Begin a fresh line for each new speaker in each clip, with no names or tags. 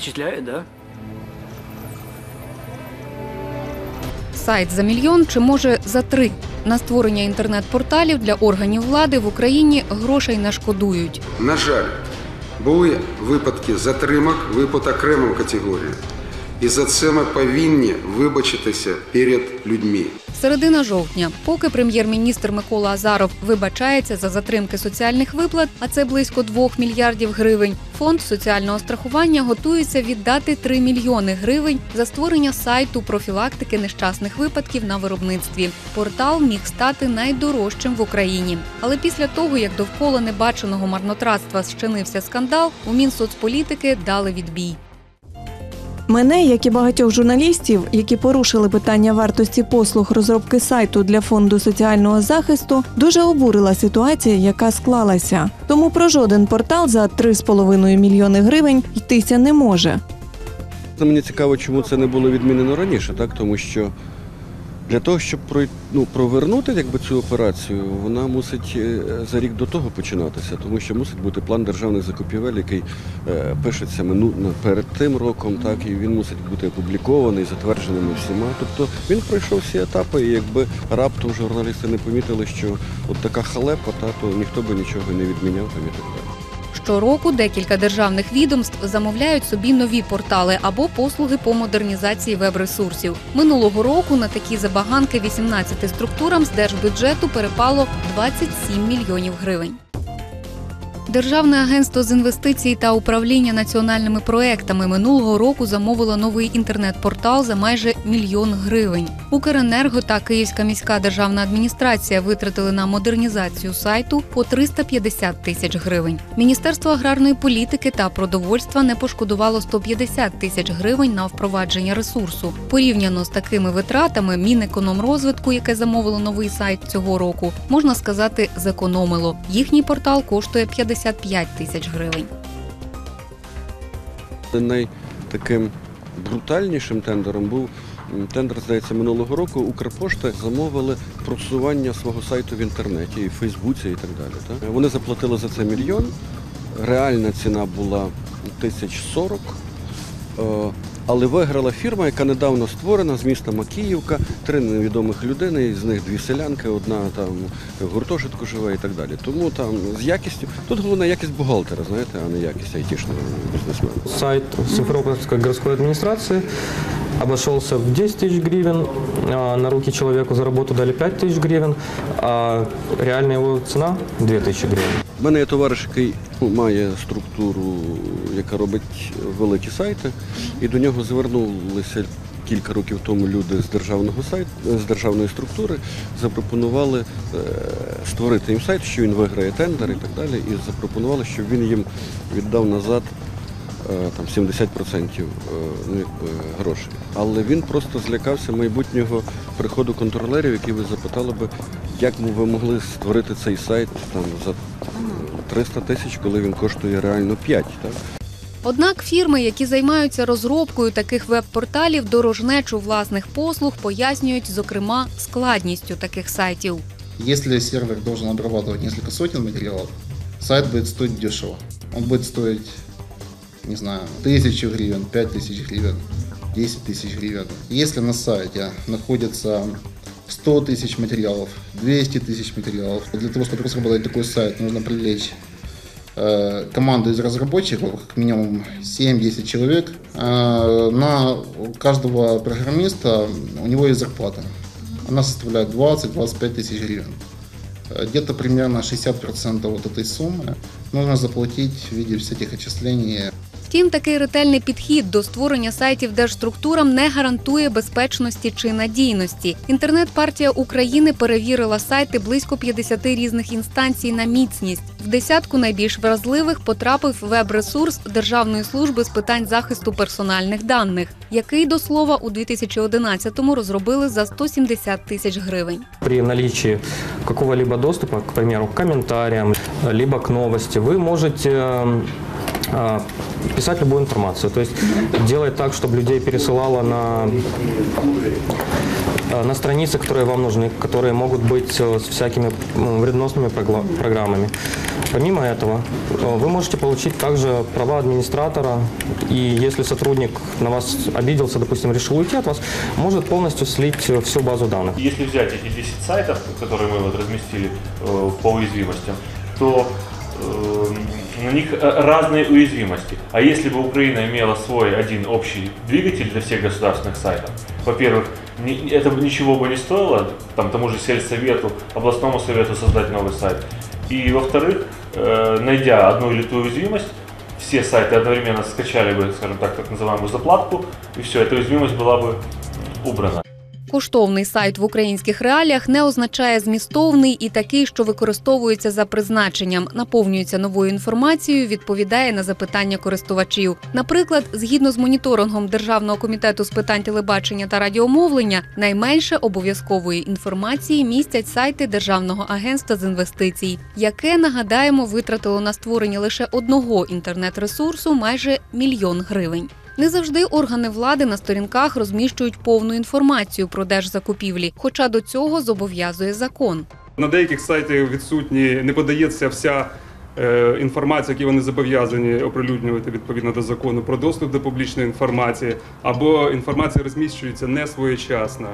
Впечатляет, да?
Сайт за мільйон чи може за три. На створення інтернет-порталів для органів влади в Україні грошей не шкодують.
На жаль, були випадки затримок випад окремим категоріям. І за це ми повинні вибачитися перед людьми.
Середина жовтня, поки прем'єр-міністр Микола Азаров вибачається за затримки соціальних виплат, а це близько 2 мільярдів гривень. Фонд соціального страхування готується віддати 3 мільйони гривень за створення сайту профілактики нещасних випадків на виробництві. Портал міг стати найдорожчим в Україні. Але після того, як довкола небаченого марнотратства щинився скандал, у Мінсоцполітики дали відбій.
Мене, як і багатьох журналістів, які порушили питання вартості послуг розробки сайту для фонду соціального захисту, дуже обурила ситуація, яка склалася. Тому про жоден портал за 3,5 мільйони гривень йтися не може.
Мені цікаво, чому це не було відмінено раніше, так? тому що для того, щоб ну, провернути якби, цю операцію, вона мусить е, за рік до того починатися, тому що мусить бути план державних закупівель, який е, пишеться мину, перед тим роком, так, і він мусить бути опублікований, затвердженими всіма. Тобто він пройшов всі етапи, і якби раптом журналісти не помітили, що от така халепа, та, то ніхто би нічого не відміняв там і так далі.
Щороку декілька державних відомств замовляють собі нові портали або послуги по модернізації веб-ресурсів. Минулого року на такі забаганки 18 структурам з держбюджету перепало 27 мільйонів гривень. Державне агентство з інвестицій та управління національними проектами минулого року замовило новий інтернет-портал за майже мільйон гривень. Укренерго та Київська міська державна адміністрація витратили на модернізацію сайту по 350 тисяч гривень. Міністерство аграрної політики та продовольства не пошкодувало 150 тисяч гривень на впровадження ресурсу. Порівняно з такими витратами Мінекономрозвитку, яке замовило новий сайт цього року, можна сказати, зекономило. Їхній портал коштує 55 тисяч гривень.
Най таким брутальнішим тендером був тендер, здається, минулого року. Укрпошта замовили просування свого сайту в інтернеті, і в Фейсбуці і так далі. Так? Вони заплатили за це мільйон. Реальна ціна була тисяч сорок. Але виграла фірма, яка недавно створена з міста Макіївка, три невідомих людини, з них дві селянки, одна там в гуртожитку живе і так далі. Тому там з якістю. Тут головна якість бухгалтера, знаєте, а не якість айтішного бізнесмена.
Сайт Симферопольской міської администрации обошелся в 10 тысяч гривен, а на руки человеку за работу дали 5 тысяч гривен, а реальная его цена 2 тысячи гривен.
У мене є товариш, який ну, має структуру, яка робить великі сайти, і до нього звернулися кілька років тому люди з державного сайту, з державної структури, запропонували е, створити їм сайт, що він виграє тендер і так далі, і запропонували, щоб він їм віддав назад е, там 70% е, ну, якби, грошей. Але він просто злякався майбутнього приходу контролерів, які ви запитали би, як ми ви могли створити цей сайт там за 300 тисяч, коли він коштує реально 5. Так?
Однак фірми, які займаються розробкою таких веб-порталів, дорожнечу власних послуг пояснюють, зокрема, складністю таких сайтів.
Если сервер должен обрабатывать несколько сотен материалов, сайт будет стоить дешево. Он будет стоить, не знаю, тысячу гривен, пять тысяч гривен, 10 тысяч гривен. Если на сайте находится 100 тысяч материалов, 200 тысяч материалов, для того, чтобы разработать такой сайт, нужно привлечь э, команду из разработчиков, как минимум 7-10 человек. Э, На каждого программиста у него есть зарплата. Она составляет 20-25 тысяч гривен. Э, Где-то примерно 60% вот этой суммы нужно заплатить в виде всяких отчислений
Втім, такий ретельний підхід до створення сайтів держструктурам не гарантує безпечності чи надійності. Інтернет-партія України перевірила сайти близько 50 різних інстанцій на міцність. В десятку найбільш вразливих потрапив веб-ресурс Державної служби з питань захисту персональних даних, який до слова у 2011-му розробили за 170 тисяч гривень.
При наличии какого-либо доступа, к примеру, к комментариям, либо к новости, вы можете писать любую информацию. То есть делать так, чтобы людей пересылало на, а, на страницы, которые вам нужны, которые могут быть э, с всякими вредоносными программами. Помимо этого, э, вы можете получить также права администратора, и если сотрудник на вас обиделся, допустим, решил уйти от вас, может полностью слить э, всю базу данных.
Если взять эти 10 сайтов, которые мы вот разместили по уязвимостям, то э, на них э, разные уязвимости. А если бы Украина имела свой один общий двигатель для всех государственных сайтов, во-первых, это бы ничего бы не стоило, там, тому же сельсовету, областному совету создать новый сайт. И во-вторых, э, найдя одну или ту уязвимость, все сайты одновременно скачали бы, скажем так, так называемую заплатку, и все, эта уязвимость была бы убрана.
Коштовний сайт в українських реаліях не означає змістовний і такий, що використовується за призначенням, наповнюється новою інформацією, відповідає на запитання користувачів. Наприклад, згідно з моніторингом Державного комітету з питань телебачення та радіомовлення, найменше обов'язкової інформації містять сайти Державного агентства з інвестицій, яке нагадаємо витратило на створення лише одного інтернет-ресурсу майже мільйон гривень. Не завжди органи влади на сторінках розміщують повну інформацію про держзакупівлі, хоча до цього зобов'язує закон.
На деяких сайтах відсутні, не подається вся е, інформація, яку вони зобов'язані оприлюднювати відповідно до закону про доступ до публічної інформації, або інформація розміщується не своєчасно.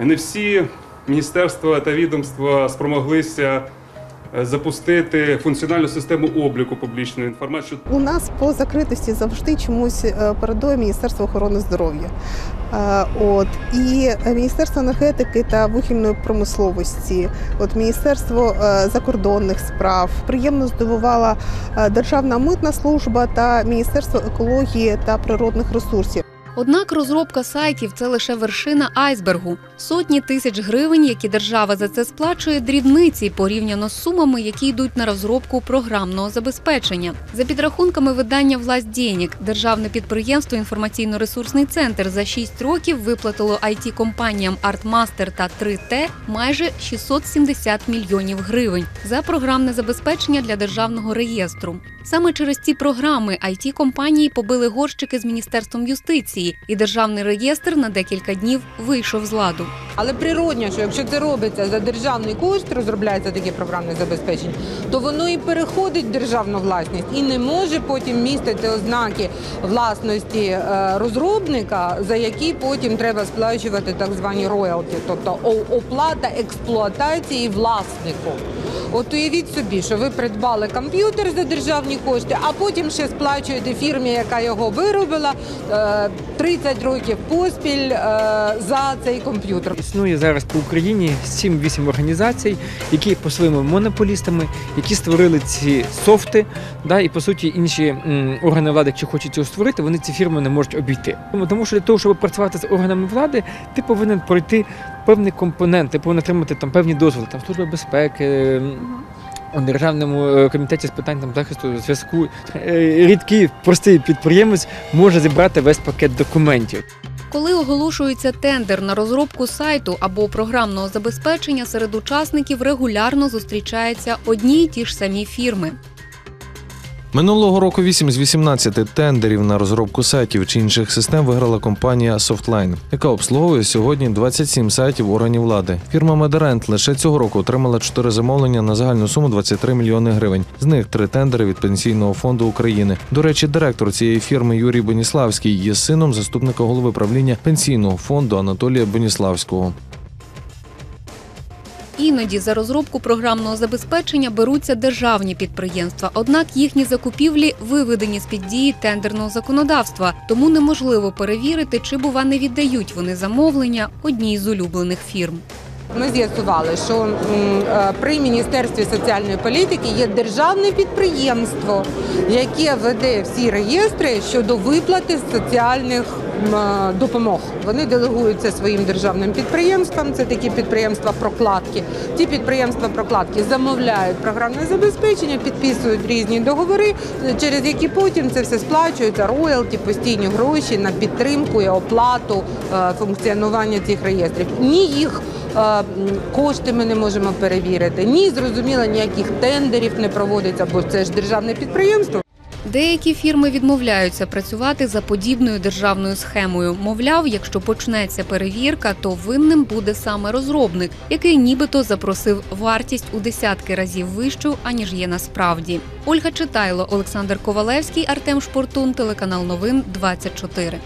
Не всі міністерства та відомства спромоглися запустити функціональну систему обліку публічної інформації.
У нас по закритості завжди чомусь е, передує Міністерство охорони здоров'я. Е, От і Міністерство енергетики та вугільної промисловості, от Міністерство е, закордонних справ приємно здивувала е, Державна митна служба та Міністерство екології та природних ресурсів.
Однак розробка сайтів це лише вершина айсбергу. Сотні тисяч гривень, які держава за це сплачує, дрібниці порівняно з сумами, які йдуть на розробку програмного забезпечення. За підрахунками видання «Власть денег», державне підприємство інформаційно-ресурсний центр за 6 років виплатило it компаніям Артмастер та 3T майже 670 мільйонів гривень за програмне забезпечення для державного реєстру. Саме через ці програми it компанії побили горщики з міністерством юстиції, і державний реєстр на декілька днів вийшов з ладу.
Але природньо, що якщо це робиться за державний кошт, розробляється таке програмне забезпечення, то воно і переходить в державну власність і не може потім містити ознаки власності е, розробника, за які потім треба сплачувати так звані роялті, тобто оплата експлуатації власнику. От уявіть собі, що ви придбали комп'ютер за державні кошти, а потім ще сплачуєте фірмі, яка його виробила е, 30 років поспіль е, за цей комп'ютер.
Існує зараз по Україні 7-8 організацій, які по своїми монополістами, які створили ці софти, да, і по суті інші органи влади, якщо хочуть цього створити, вони ці фірми не можуть обійти. Тому- що для того, щоб працювати з органами влади, ти повинен пройти певний компонент, ти повинен отримати там певні дозволи, там служба безпеки. У державному е, комітеті з питань там захисту зв'язку е, рідкий простий підприємець може зібрати весь пакет документів.
Коли оголошується тендер на розробку сайту або програмного забезпечення, серед учасників регулярно зустрічаються одні й ті ж самі фірми.
Минулого року 8 з 18 тендерів на розробку сайтів чи інших систем виграла компанія Softline, яка обслуговує сьогодні 27 сайтів органів влади. Фірма Медерент лише цього року отримала 4 замовлення на загальну суму 23 мільйони гривень. З них три тендери від Пенсійного фонду України. До речі, директор цієї фірми Юрій Боніславський є сином заступника голови правління Пенсійного фонду Анатолія Боніславського.
Іноді за розробку програмного забезпечення беруться державні підприємства, однак їхні закупівлі виведені з під дії тендерного законодавства, тому неможливо перевірити, чи бува не віддають вони замовлення одній з улюблених фірм.
Ми з'ясували, що е, при міністерстві соціальної політики є державне підприємство, яке веде всі реєстри щодо виплати соціальних допомог. Вони делегуються своїм державним підприємствам. Це такі підприємства прокладки. Ті підприємства прокладки замовляють програмне забезпечення, підписують різні договори, через які потім це все сплачується роялті, постійні гроші на підтримку і оплату е, функціонування цих реєстрів. Ні їх е, кошти ми не можемо перевірити, ні зрозуміло ніяких тендерів не проводиться, бо це ж державне підприємство.
Деякі фірми відмовляються працювати за подібною державною схемою. Мовляв, якщо почнеться перевірка, то винним буде саме розробник, який нібито запросив вартість у десятки разів вищу, аніж є насправді. Ольга Читайло, Олександр Ковалевський, Артем Шпортун, телеканал Новин 24.